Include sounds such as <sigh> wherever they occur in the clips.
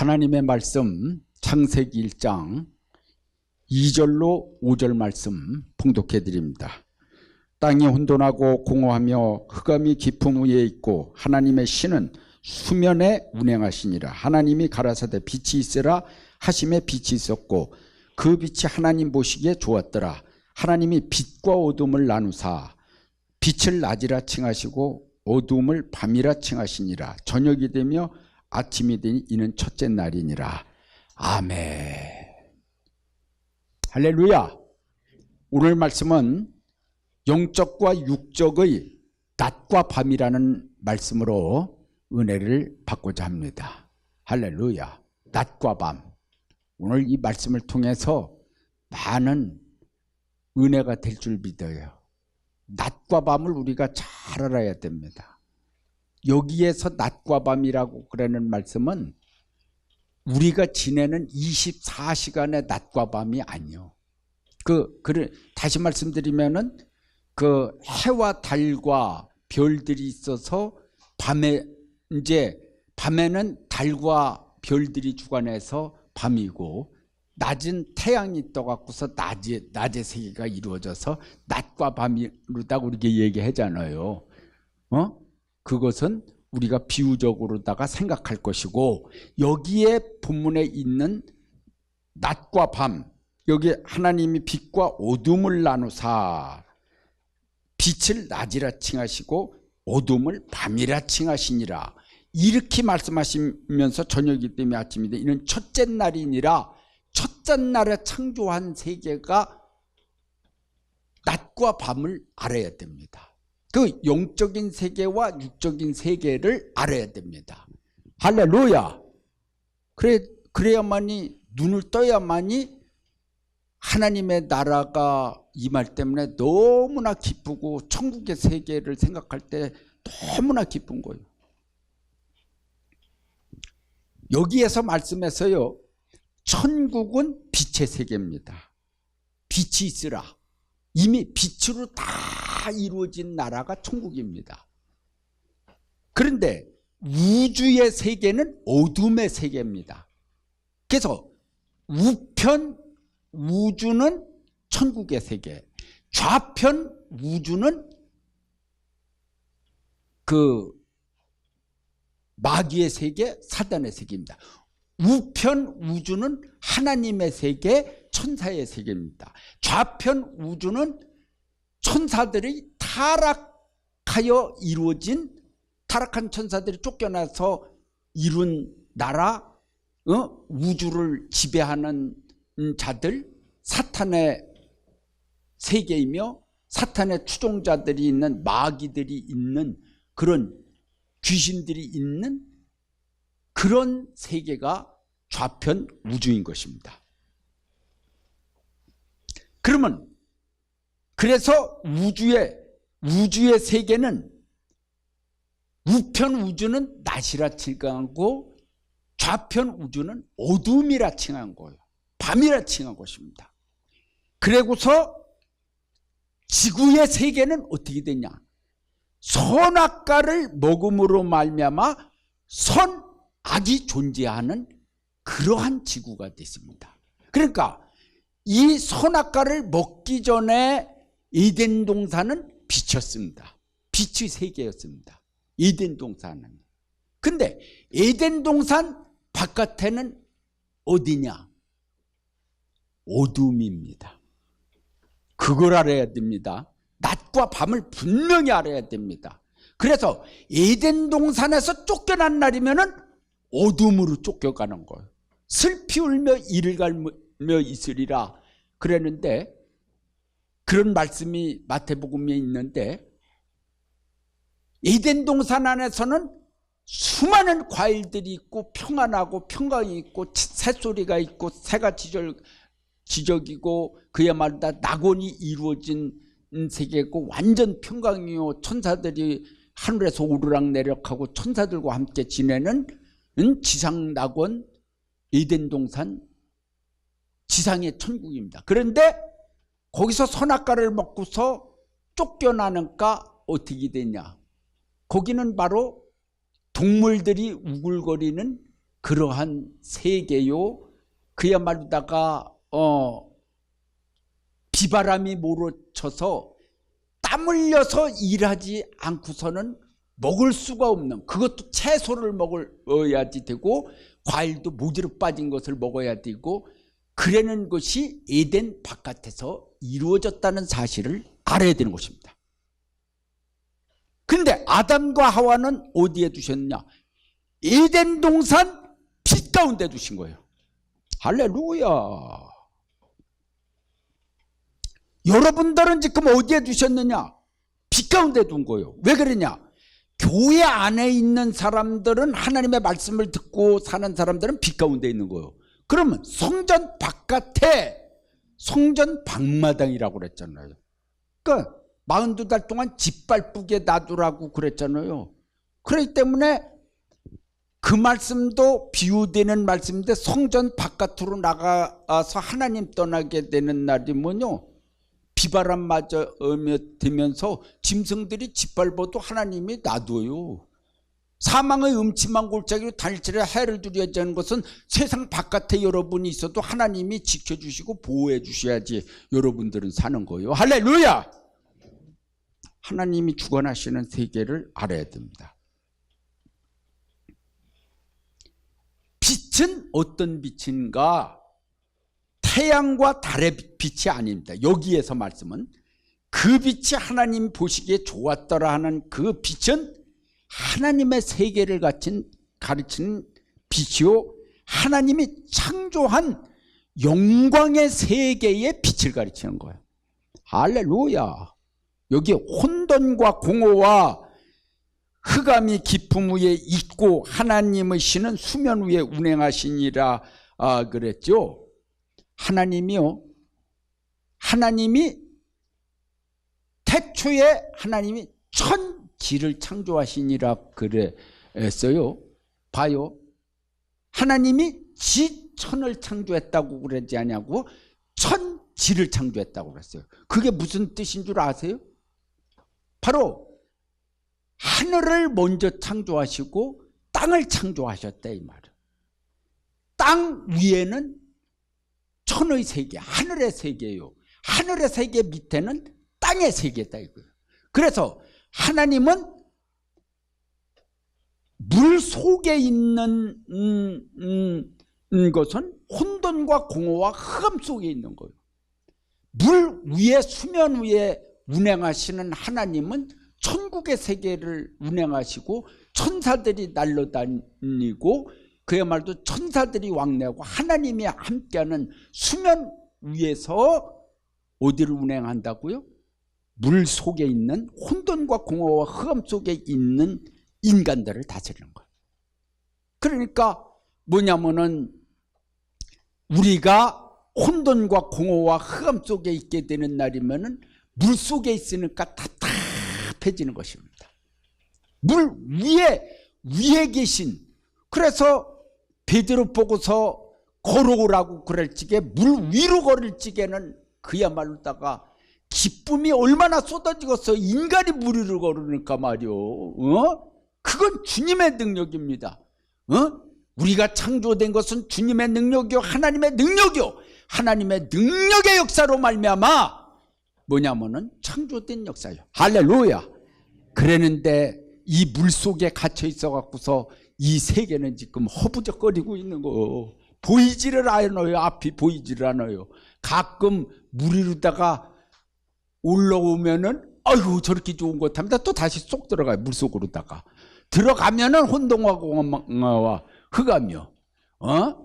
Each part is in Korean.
하나님의 말씀 창세기 1장 2절로 5절 말씀 봉독해 드립니다. 땅이 혼돈하고 공허하며 흑암이 깊음 위에 있고 하나님의 신은 수면에 운행하시니라. 하나님이 가라사대 빛이 있으라 하심에 빛이 있었고 그 빛이 하나님 보시기에 좋았더라. 하나님이 빛과 어둠을 나누사 빛을 낮이라 칭하시고 어둠을 밤이라 칭하시니라. 저녁이 되며 아침이 되니 이는 첫째 날이니라. 아멘. 할렐루야. 오늘 말씀은 영적과 육적의 낮과 밤이라는 말씀으로 은혜를 받고자 합니다. 할렐루야. 낮과 밤. 오늘 이 말씀을 통해서 많은 은혜가 될 줄 믿어요. 낮과 밤을 우리가 잘 알아야 됩니다. 여기에서 낮과 밤이라고 그러는 말씀은 우리가 지내는 24시간의 낮과 밤이 아니요. 그, 그, 다시 말씀드리면은 그 해와 달과 별들이 있어서 밤에 이제 밤에는 달과 별들이 주관해서 밤이고 낮은 태양이 떠갖고서 낮에 낮의 세계가 이루어져서 낮과 밤이로다가 우리가 얘기하잖아요. 어? 그것은 우리가 비유적으로다가 생각할 것이고 여기에 본문에 있는 낮과 밤 여기 하나님이 빛과 어둠을 나누사 빛을 낮이라 칭하시고 어둠을 밤이라 칭하시니라 이렇게 말씀하시면서 저녁이 때문에 아침이 되 이는 첫째 날이니라 첫째 날에 창조한 세계가 낮과 밤을 알아야 됩니다. 그 영적인 세계와 육적인 세계를 알아야 됩니다. 할렐루야. 그래 그래야만이 눈을 떠야만이 하나님의 나라가 임할 때문에 너무나 기쁘고 천국의 세계를 생각할 때 너무나 기쁜 거예요. 여기에서 말씀해서요. 천국은 빛의 세계입니다. 빛이 있으라. 이미 빛으로 다 이루어진 나라가 천국입니다. 그런데 우주의 세계는 어둠의 세계입니다. 그래서 우편 우주는 천국의 세계, 좌편 우주는 그 마귀의 세계, 사단의 세계입니다. 우편 우주는 하나님의 세계, 천사의 세계입니다. 좌편 우주는 천사들이 타락하여 이루어진 타락한 천사들이 쫓겨나서 이룬 나라, 어? 우주를 지배하는 자들, 사탄의 세계이며 사탄의 추종자들이 있는 마귀들이 있는 그런 귀신들이 있는 그런 세계가 좌편 우주인 것입니다. 그러면 그래서 우주의 우주의 세계는 우편 우주는 낮이라 칭하고 좌편 우주는 어둠이라 칭한 거예요. 밤이라 칭한 것입니다. 그리고서 지구의 세계는 어떻게 되냐? 선악과를 먹음으로 말미암아 선악이 존재하는 그러한 지구가 됐습니다. 그러니까 이 선악과를 먹기 전에 에덴 동산은 빛이었습니다. 빛의 세계였습니다. 에덴 동산은. 근데 에덴 동산 바깥에는 어디냐? 어둠입니다. 그걸 알아야 됩니다. 낮과 밤을 분명히 알아야 됩니다. 그래서 에덴 동산에서 쫓겨난 날이면은 어둠으로 쫓겨가는 거예요. 슬피 울며 이를 갈며 있으리라. 그랬는데 그런 말씀이 마태복음에 있는데 에덴 동산 안에서는 수많은 과일들이 있고 평안하고 평강이 있고 새소리가 있고 새가 지절 지적이고 그야말로 다 낙원이 이루어진 세계고 완전 평강이요. 천사들이 하늘에서 오르락 내락하고 천사들과 함께 지내는 지상 낙원 에덴 동산 지상의 천국입니다. 그런데 거기서 선악과를 먹고서 쫓겨나니까 어떻게 되냐? 거기는 바로 동물들이 우글거리는 그러한 세계요 그야말로다가 어 비바람이 몰아쳐서 땀 흘려서 일하지 않고서는 먹을 수가 없는 그것도 채소를 먹어야지 되고 과일도 모지로 빠진 것을 먹어야 되고 그러는 것이 에덴 바깥에서 이루어졌다는 사실을 알아야 되는 것입니다. 근데 아담과 하와는 어디에 두셨느냐? 에덴 동산 빛 가운데 두신 거예요. 할렐루야. 여러분들은 지금 어디에 두셨느냐? 빛 가운데 둔 거예요. 왜 그러냐? 교회 안에 있는 사람들은 하나님의 말씀을 듣고 사는 사람들은 빛 가운데 있는 거예요. 그러면 성전 바깥에 성전 방마당이라고 그랬잖아요. 그러니까 42달 동안 짓밟게 놔두라고 그랬잖아요. 그렇기 때문에 그 말씀도 비유되는 말씀인데 성전 바깥으로 나가서 하나님 떠나게 되는 날이 뭐냐? 비바람 맞아 되면서 짐승들이 짓밟아도 하나님이 놔둬요. 사망의 음침한 골짜기로 달치려 해를 두려하는 것은 세상 바깥에 여러분이 있어도 하나님이 지켜주시고 보호해 주셔야지 여러분들은 사는 거예요. 할렐루야! 하나님이 주관하시는 세계를 알아야 됩니다. 빛은 어떤 빛인가? 태양과 달의 빛이 아닙니다. 여기에서 말씀은 그 빛이 하나님 보시기에 좋았더라 하는 그 빛은 하나님의 세계를 가진 가르치는 빛이요 하나님이 창조한 영광의 세계의 빛을 가르치는 거예요. 할렐루야. 여기 혼돈과 공허와 흑암이 깊음 위에 있고 하나님의 신은 수면 위에 운행하시니라 아, 그랬죠. 하나님이요. 하나님이 태초에 하나님이 천 지를 창조하시니라 그랬어요. 봐요. 하나님이 지천을 창조했다고 그러지 않냐고 천지를 창조했다고 그랬어요. 그게 무슨 뜻인 줄 아세요? 바로 하늘을 먼저 창조하시고 땅을 창조하셨다 이 말은. 땅 위에는 천의 세계, 하늘의 세계예요. 하늘의 세계 밑에는 땅의 세계다 이거예요. 그래서 하나님은 물 속에 있는 음, 음, 음, 것은 혼돈과 공허와 흑암 속에 있는 거예요. 물 위에 수면 위에 운행하시는 하나님은 천국의 세계를 운행하시고 천사들이 날려다니고 그야말로 천사들이 왕래하고 하나님이 함께하는 수면 위에서 어디를 운행한다고요? 물 속에 있는 혼돈과 공허와 흑암 속에 있는 인간들을 다스리는 거예요. 그러니까 뭐냐면은 우리가 혼돈과 공허와 흑암 속에 있게 되는 날이면은 물 속에 있으니까 답답해지는 것입니다. 물 위에 위에 계신 그래서 베드로 보고서 걸어오라고 그럴 적에 물 위로 걸을 적에는 그야말로다가 기쁨이 얼마나 쏟아지겠어. 인간이 물 위로 걸으니까 말이요 어? 그건 주님의 능력입니다. 어? 우리가 창조된 것은 주님의 능력이요 하나님의 능력이요. 하나님의 능력의 역사로 말미암아 뭐냐면은 창조된 역사요. 할렐루야. 그랬는데 이 물 속에 갇혀 있어 갖고서 이 세계는 지금 허부적거리고 있는 거 보이지를 않아요. 앞이 보이지를 않아요. 가끔 물 위로다가 올라오면은 아이고 저렇게 좋은 것 합니다 또 다시 쏙 들어가요 물 속으로다가 들어가면은 혼동과 공허와 흑암이요 어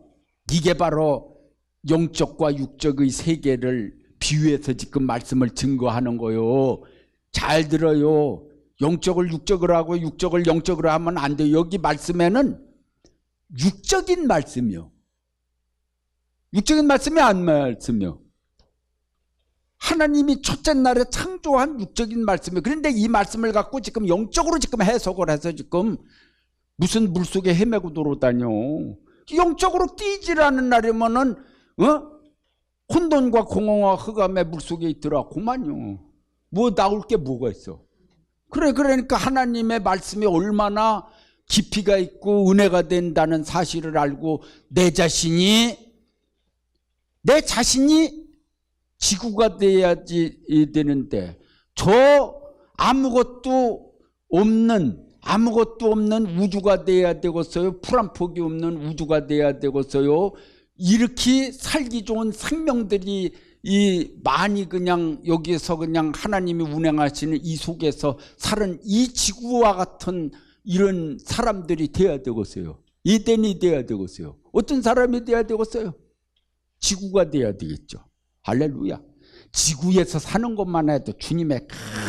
이게 바로 영적과 육적의 세계를 비유해서 지금 말씀을 증거하는 거요 잘 들어요 영적을 육적으로 하고 육적을 영적으로 하면 안 돼요. 여기 말씀에는 육적인 말씀이요. 육적인 말씀이 안 말씀이요. 하나님이 첫째 날에 창조한 육적인 말씀이에요. 그런데 이 말씀을 갖고 지금 영적으로 지금 해석을 해서 지금 무슨 물속에 헤매고 돌아다녀. 영적으로 않은 날이면은, 어? 혼돈과 공허와 흑암의 물속에 있더라. 그만요. 뭐 나올 게 뭐가 있어. 그래 그러니까 하나님의 말씀이 얼마나 깊이가 있고 은혜가 된다는 사실을 알고 내 자신이 내 자신이 지구가 돼야지 되는데 저 아무것도 없는 아무것도 없는 우주가 돼야 되겠어요. 풀한 폭이 없는 우주가 돼야 되겠어요. 이렇게 살기 좋은 생명들이 이 많이 그냥 여기에서 그냥 하나님이 운행하시는 이 속에서 사는 이 지구와 같은 이런 사람들이 돼야 되겠어요. 이덴이 돼야 되겠어요. 어떤 사람이 돼야 되겠어요? 지구가 돼야 되겠죠. 할렐루야. 지구에서 사는 것만 해도 주님의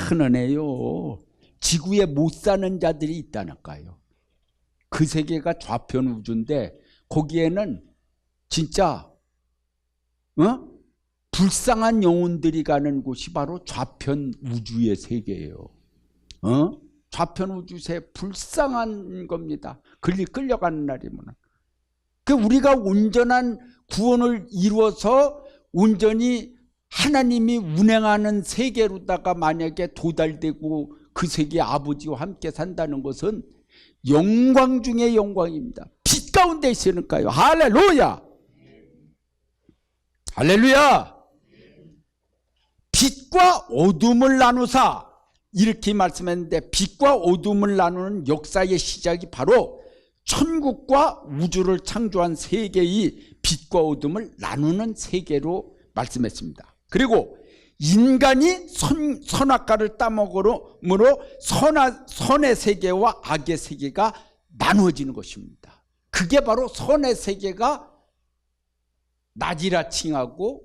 큰 은혜요. 지구에 못 사는 자들이 있다니까요. 그 세계가 좌편 우주인데 거기에는 진짜 어? 불쌍한 영혼들이 가는 곳이 바로 좌편 우주의 세계예요. 어? 좌편 우주세 불쌍한 겁니다. 끌리 끌려가는 날이면. 그 우리가 온전한 구원을 이루어서 온전히 하나님이 운행하는 세계로다가 만약에 도달되고 그 세계 아버지와 함께 산다는 것은 영광 중의 영광입니다. 빛 가운데 있으니까요. 할렐루야! 할렐루야! 빛과 어둠을 나누사 이렇게 말씀했는데 빛과 어둠을 나누는 역사의 시작이 바로 천국과 우주를 창조한 세계의 빛과 어둠을 나누는 세계로 말씀했습니다. 그리고 인간이 선, 선악과를 따먹으므로 선하, 선의 세계와 악의 세계가 나누어지는 것입니다. 그게 바로 선의 세계가 낮이라 칭하고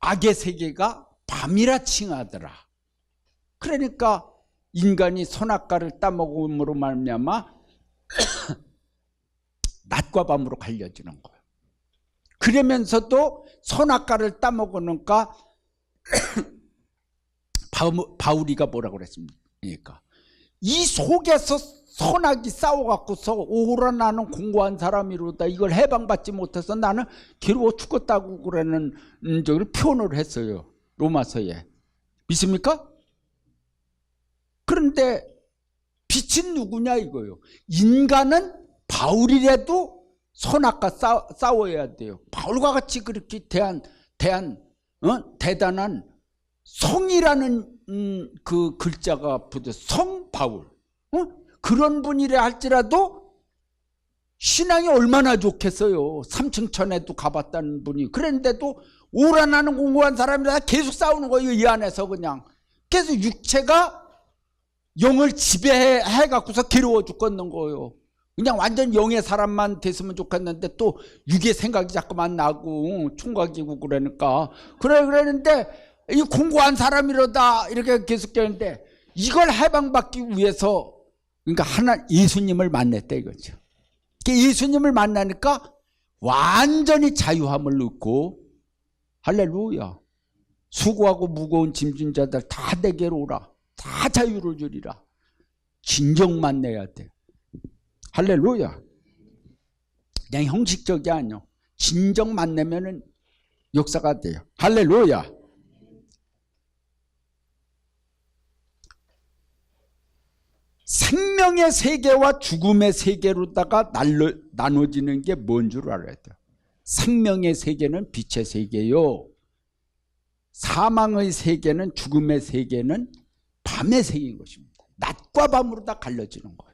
악의 세계가 밤이라 칭하더라. 그러니까 인간이 선악과를 따먹음으로 말미암아 <coughs> 낮과 밤으로 갈려지는 거예요. 그러면서도 선악과를 따먹으니까 <coughs> 바울이가 뭐라고 그랬습니까? 이 속에서 선악이 싸워갖고서 오라 나는 공고한 사람이로다 이걸 해방받지 못해서 나는 괴로워 죽겠다고 그러는 저를 표현을 했어요. 로마서에. 믿습니까? 그런데 빛은 누구냐 이거요. 인간은 바울이라도 선악과 싸, 싸워 야 돼요. 바울과 같이 그렇게 대한 대한 어? 대단한 성이라는 음, 그 글자가 붙어 성 바울 어? 그런 분이라 할지라도 신앙이 얼마나 좋겠어요. 삼층천에도 가봤다는 분이 그랬는데도 오라나는 공부한 사람이라 계속 싸우는 거예요. 이 안에서 그냥 계속 육체가 영을 지배해 갖고서 괴로워 죽겠는 거예요. 그냥 완전 영의 사람만 됐으면 좋겠는데 또 육의 생각이 자꾸만 나고 총각이고 그러니까. 그래 그랬는데 이 공고한 사람이로다 이렇게 계속 되는데 이걸 해방받기 위해서 그러니까 하나 예수님을 만났다 이거죠. 예수님을 만나니까 완전히 자유함을 얻고 할렐루야. 수고하고 무거운 짐진 자들 다 내게로 오라. 다 자유를 주리라. 진정만 내야 돼 할렐루야 그냥 형식적이 아니요 진정만 내면은 역사가 돼요 할렐루야 생명의 세계와 죽음의 세계로다가 날로, 나눠지는 게 뭔 줄 알아야 돼요. 생명의 세계는 빛의 세계요. 사망의 세계는 죽음의 세계는 밤의 세계인 것입니다. 낮과 밤으로 다 갈려지는 거예요.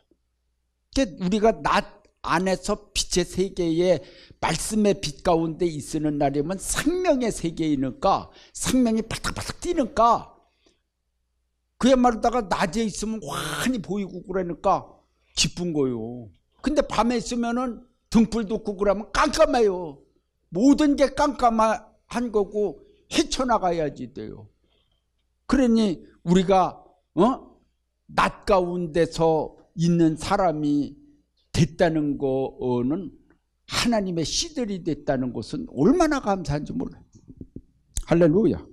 우리가 낮 안에서 빛의 세계에 말씀의 빛 가운데 있는 날이면 생명의 세계이니까 생명이 바삭바삭 뛰니까 그야말로다가 낮에 있으면 환히 보이고 그러니까 기쁜 거요. 근데 밤에 있으면은 등불도 없고 그러면 깜깜해요. 모든 게 깜깜한 거고 헤쳐나가야지 돼요. 그러니 우리가 어? 낮 가운데서 있는 사람이 됐다는 거는 하나님의 시들이 됐다는 것은 얼마나 감사한지 몰라요. 할렐루야.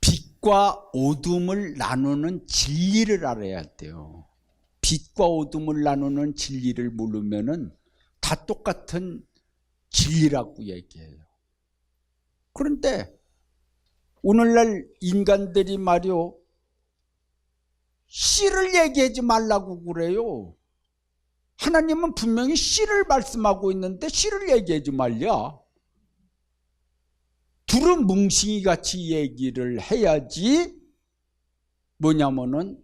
빛과 어둠을 나누는 진리를 알아야 돼요. 빛과 어둠을 나누는 진리를 모르면은 다 똑같은 진리라고 얘기해요. 그런데 오늘날 인간들이 말이요 씨를 얘기하지 말라고 그래요. 하나님은 분명히 씨를 말씀하고 있는데 씨를 얘기하지 말랴. 둘은 뭉싱이 같이 얘기를 해야지 뭐냐면은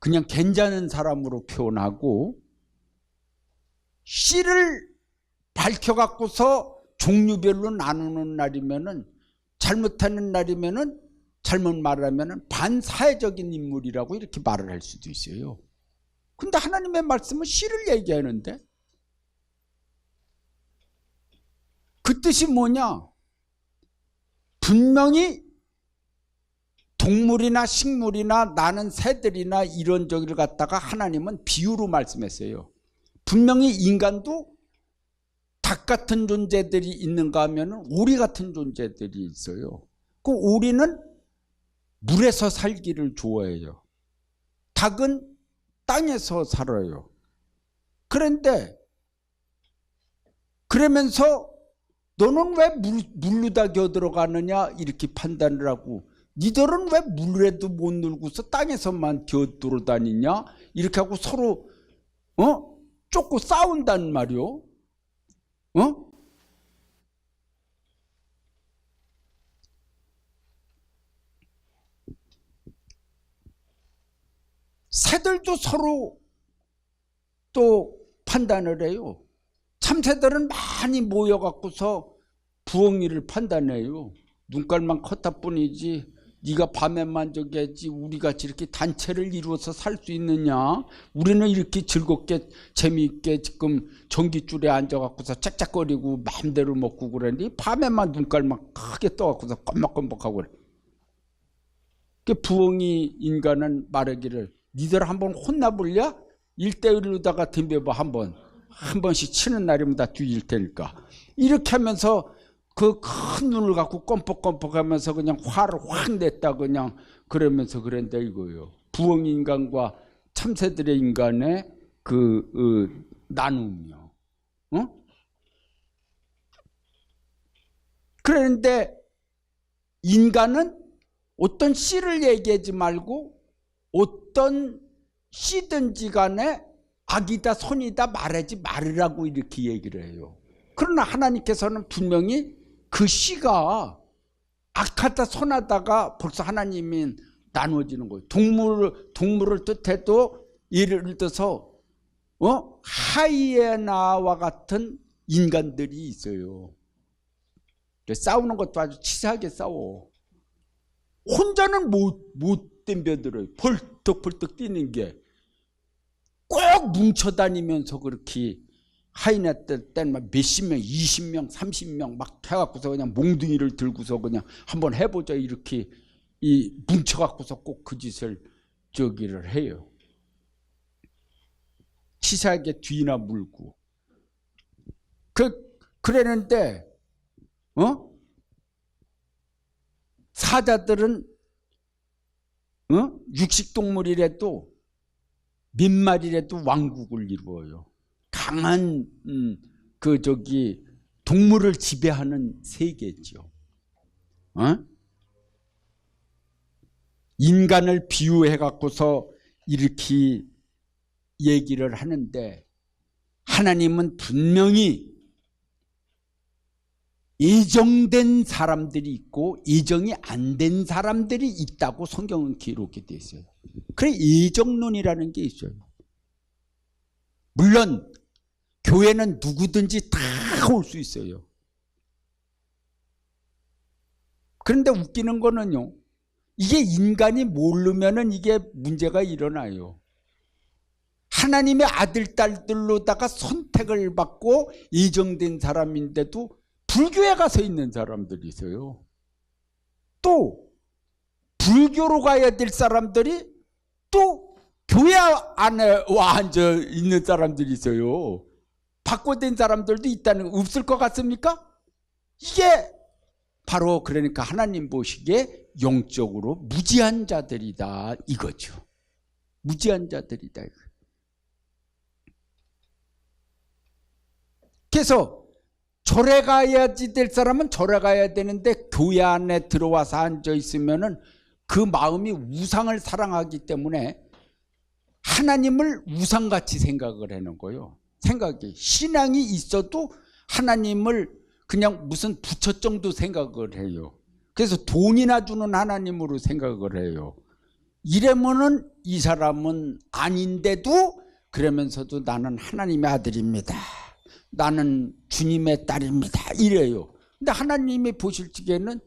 그냥 괜찮은 사람으로 표현하고 씨를 밝혀갖고서 종류별로 나누는 날이면은 잘못하는 날이면은 잘못 말하면은 반사회적인 인물이라고 이렇게 말을 할 수도 있어요. 근데 하나님의 말씀은 씨를 얘기하는데 그 뜻이 뭐냐? 분명히 동물이나 식물이나 나는 새들이나 이런 저기를 갖다가 하나님은 비유로 말씀했어요. 분명히 인간도 닭 같은 존재들이 있는가 하면 오리 같은 존재들이 있어요. 그 오리는 물에서 살기를 좋아해요. 닭은 땅에서 살아요. 그런데 그러면서 너는 왜 물, 물로다 겨들어가느냐 이렇게 판단을 하고 니들은 왜 물에도 못 놀고서 땅에서만 겨돌아다니냐 이렇게 하고 서로 어 쫓고 싸운단 말이요. 어? 새들도 서로 또 판단을 해요. 참새들은 많이 모여갖고서 부엉이를 판단해요. 눈깔만 컸다 뿐이지 네가 밤에만 저기 하지 우리 같이 이렇게 단체를 이루어서 살 수 있느냐? 우리는 이렇게 즐겁게 재미있게 지금 전기줄에 앉아갖고서 짝짝거리고 마음대로 먹고 그러는데 밤에만 눈깔만 크게 떠갖고서 껌먹껌먹하고 그래. 그 부엉이 인간은 말하기를 니들 한번 혼나볼랴? 일대일로다가 덤벼봐 한번. 한 번씩 치는 날이면 다 뒤질 테니까. 이렇게 하면서 그 큰 눈을 갖고 껌뻑껌뻑하면서 그냥 화를 확 냈다 그냥 그러면서 그랬는데 이거요. 부엉 인간과 참새들의 인간의 그 어, 나눔이요. 어? 그런데 인간은 어떤 씨를 얘기하지 말고 어떤 씨든지 간에 악이다 선이다 말하지 말으라고 이렇게 얘기를 해요. 그러나 하나님께서는 분명히 그 씨가 악하다 선하다가 벌써 하나님이 나누어지는 거예요. 동물 동물을 뜻해도 예를 들어서 어 하이에나와 같은 인간들이 있어요. 싸우는 것도 아주 치사하게 싸워. 혼자는 못 못 덤벼들어요. 벌떡벌떡 뛰는 게 꼭 뭉쳐 다니면서 그렇게 하이나 때때는 몇십 명, 이십 명, 삼십 명 막 해갖고서 그냥 몽둥이를 들고서 그냥 한번 해보자 이렇게 이 뭉쳐갖고서 꼭 그 짓을 저기를 해요. 치사하게 뒤나 물고 그 그랬는데 어 사자들은 어 육식 동물이라도 몇 마리라도 왕국을 이루어요. 강한 음, 그 저기 동물을 지배하는 세계죠. 어? 인간을 비유해 갖고서 이렇게 얘기를 하는데 하나님은 분명히 예정된 사람들이 있고 예정이 안 된 사람들이 있다고 성경은 기록이 되어 있어요. 그래 예정론이라는 게 있어요. 물론 교회는 누구든지 다 올 수 있어요. 그런데 웃기는 거는요. 이게 인간이 모르면은 이게 문제가 일어나요. 하나님의 아들, 딸들로다가 선택을 받고 예정된 사람인데도 불교에 가서 있는 사람들이 있어요. 또 불교로 가야 될 사람들이 또 교회 안에 와 앉아 있는 사람들이 있어요. 바꿔된 사람들도 있다는 없을 것 같습니까? 이게 바로 그러니까 하나님 보시기에 영적으로 무지한 자들이다 이거죠. 무지한 자들이다. 그래서 절에 가야지 될 사람은 절에 가야 되는데 교회 안에 들어와서 앉아 있으면은 그 마음이 우상을 사랑하기 때문에 하나님을 우상같이 생각을 하는 거예요. 생각이 신앙이 있어도 하나님을 그냥 무슨 부처 정도 생각을 해요. 그래서 돈이나 주는 하나님으로 생각을 해요. 이러면은 이 사람은 아닌데도 그러면서도 나는 하나님의 아들입니다. 나는 주님의 딸입니다. 이래요. 근데 하나님이 보실 적에는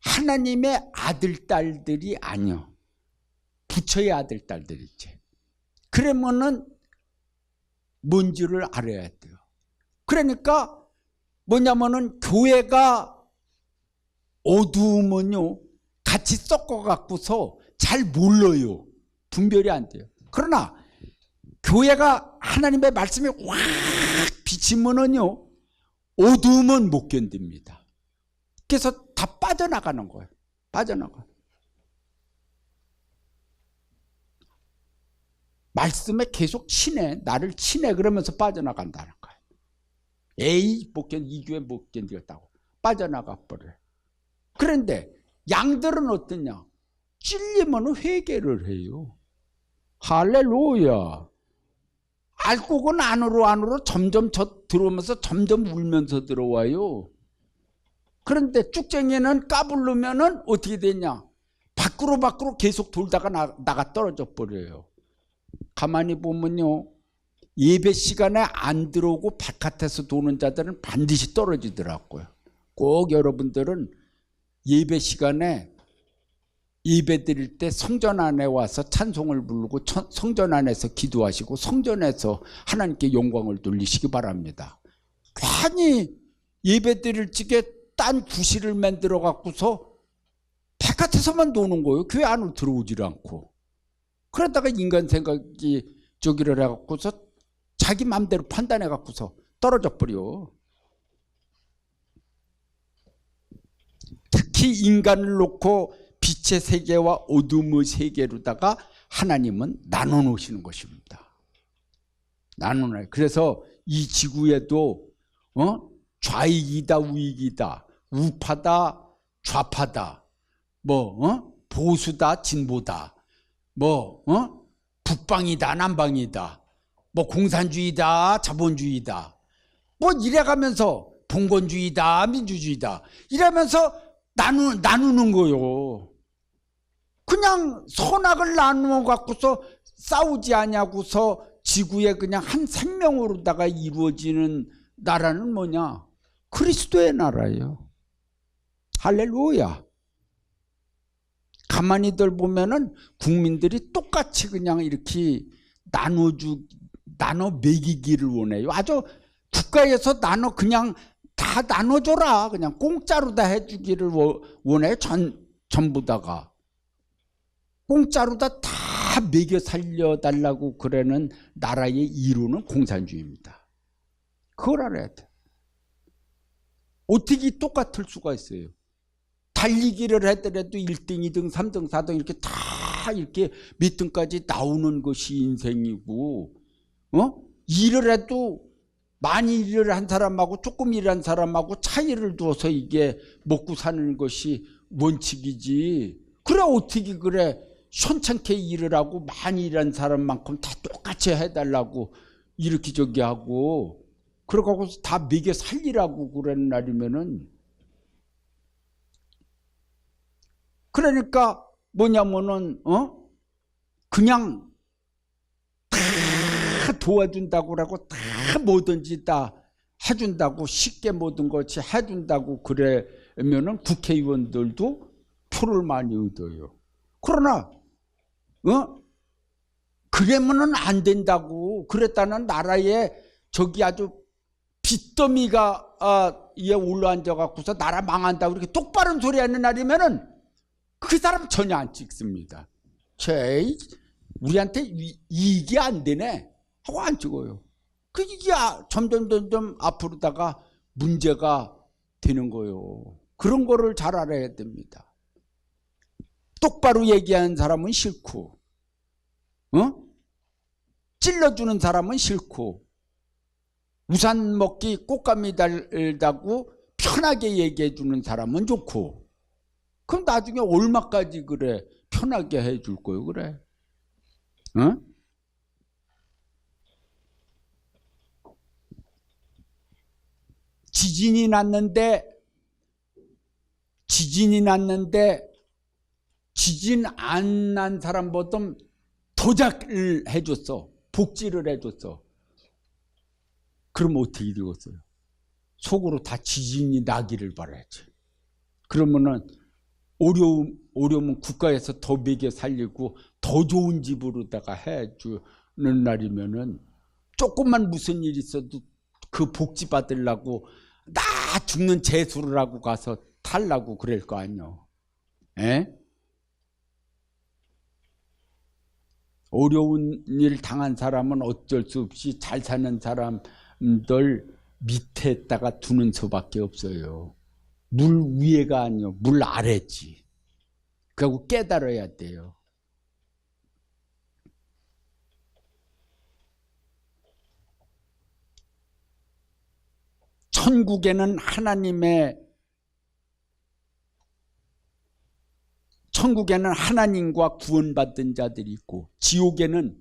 하나님의 아들, 딸들이 아니요. 부처의 아들, 딸들이지. 그러면은 뭔지를 알아야 돼요. 그러니까 뭐냐면은 교회가 어두우면요. 같이 섞어 갖고서 잘 몰라요. 분별이 안 돼요. 그러나 교회가 하나님의 말씀이 확 비치면은요. 어두우면 못 견딥니다. 그래서 다 빠져나가는 거예요. 빠져나가. 말씀에 계속 친해. 나를 친해. 그러면서 빠져나간다는 거예요. 에이, 못 견, 이 교회 못 견디겠다고. 빠져나가 버려요. 그런데 양들은 어떠냐? 찔리면 회개를 해요. 할렐루야. 알고는 안으로 안으로 점점 저 들어오면서 점점 울면서 들어와요. 그런데 쭉쟁이는 까불르면은 어떻게 되냐? 밖으로 밖으로 계속 돌다가 나, 나가 떨어져 버려요. 가만히 보면요. 예배 시간에 안 들어오고 바깥에서 도는 자들은 반드시 떨어지더라고요. 꼭 여러분들은 예배 시간에 예배 드릴 때 성전 안에 와서 찬송을 부르고 천- 성전 안에서 기도하시고 성전에서 하나님께 영광을 돌리시기 바랍니다. 괜히 예배 드릴 적에 딴 구실을 만들어 갖고서 바깥에서만 노는 거예요. 교회 안으로 들어오질 않고. 그러다가 인간 생각이 저기를 해갖고서 자기 마음대로 판단해 갖고서 떨어져 버려. 특히 인간을 놓고 빛의 세계와 어둠의 세계로다가 하나님은 나눠 놓으시는 것입니다. 나눠 놓아요. 그래서 이 지구에도 어? 좌익이다 우익이다 우파다 좌파다 뭐 어? 보수다 진보다 뭐 어? 북방이다 남방이다 뭐 공산주의다 자본주의다 뭐 이래가면서 봉건주의다 민주주의다 이러면서 나누, 나누는 거요. 그냥 선악을 나누어 갖고서 싸우지 않냐고서 지구에 그냥 한 생명으로다가 이루어지는 나라는 뭐냐? 그리스도의 나라예요. 할렐루야. 가만히들 보면은 국민들이 똑같이 그냥 이렇게 나눠주, 나눠 먹이기를 원해요. 아주 국가에서 나눠 그냥 다 나눠줘라. 그냥 공짜로 다 해주기를 워- 원해. 전, 전부 다가. 공짜로 다, 다 먹여 살려달라고 그러는 나라의 이루는 공산주의입니다. 그걸 알아야 돼. 어떻게 똑같을 수가 있어요? 달리기를 하더라도 1등, 2등, 3등, 4등 이렇게 다 이렇게 몇 등까지 나오는 것이 인생이고, 어? 일을 해도 많이 일을 한 사람하고 조금 일한 사람하고 차이를 두어서 이게 먹고 사는 것이 원칙이지. 그래 어떻게 그래 손찮게 일을 하고 많이 일한 사람만큼 다 똑같이 해달라고 이렇게 저기 하고 그러고 다 먹여 살리라고 그런 날이면은 그러니까 뭐냐면은 어 그냥 다 도와준다고 하고 다 뭐든지 다 해준다고 쉽게 모든 것이 해준다고 그러면은 국회의원들도 표를 많이 얻어요. 그러나 어 그러면은 안 된다고 그랬다는 나라에 저기 아주 빚더미가 아, 에 올라앉아 갖고서 나라 망한다고 이렇게 똑바른 소리 하는 날이면은 그 사람 전혀 안 찍습니다. 제 우리한테 이- 이익이 안 되네 하고 안 찍어요. 그 이게 아- 점점 점점 앞으로다가 문제가 되는 거예요. 그런 거를 잘 알아야 됩니다. 똑바로 얘기하는 사람은 싫고, 어? 찔러주는 사람은 싫고, 우산 먹기 꽃감이 달다고 편하게 얘기해 주는 사람은 좋고 그럼 나중에 얼마까지 그래 편하게 해줄 거요 그래 어? 지진이 났는데 지진이 났는데 지진 안 난 사람보다 도작을 해줬어 복지를 해줬어 그럼 어떻게 되겠어요? 속으로 다 지진이 나기를 바라야지. 그러면은 어려움 어려우면 국가에서 더 먹여 살리고 더 좋은 집으로다가 해주는 날이면은 조금만 무슨 일 있어도 그 복지 받으려고 나 죽는 재수를 하고 가서 탈라고 그럴 거 아니요. 에? 어려운 일 당한 사람은 어쩔 수 없이 잘 사는 사람들 밑에다가 두는 수밖에 없어요. 물 위에가 아니요, 물 아래지. 그리고 깨달아야 돼요. 천국에는 하나님의 천국에는 하나님과 구원받은 자들이 있고 지옥에는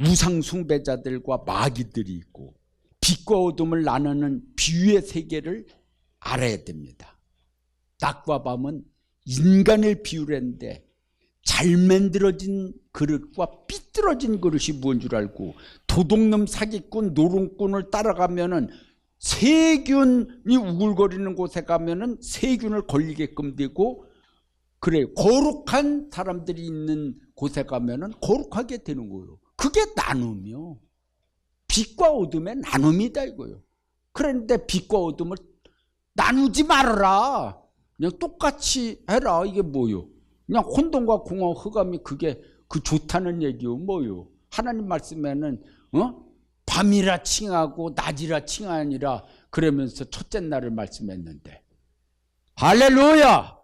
우상 숭배자들과 마귀들이 있고 빛과 어둠을 나누는 비유의 세계를 알아야 됩니다. 낮과 밤은 인간을 비유했는데 잘 만들어진 그릇과 삐뚤어진 그릇이 무엇인 줄 알고 도둑놈 사기꾼 노름꾼을 따라가면은 세균이 우글거리는 곳에 가면은 세균을 걸리게끔 되고 그래 거룩한 사람들이 있는 곳에 가면은 거룩하게 되는 거예요. 그게 나눔이요. 빛과 어둠의 나눔이다 이거요. 그런데 빛과 어둠을 나누지 말아라. 그냥 똑같이 해라. 이게 뭐요? 그냥 혼돈과 공허 흑암이 그게 그 좋다는 얘기요. 뭐요? 하나님 말씀에는 어? 밤이라 칭하고 낮이라 칭하니라 그러면서 첫째 날을 말씀했는데 할렐루야.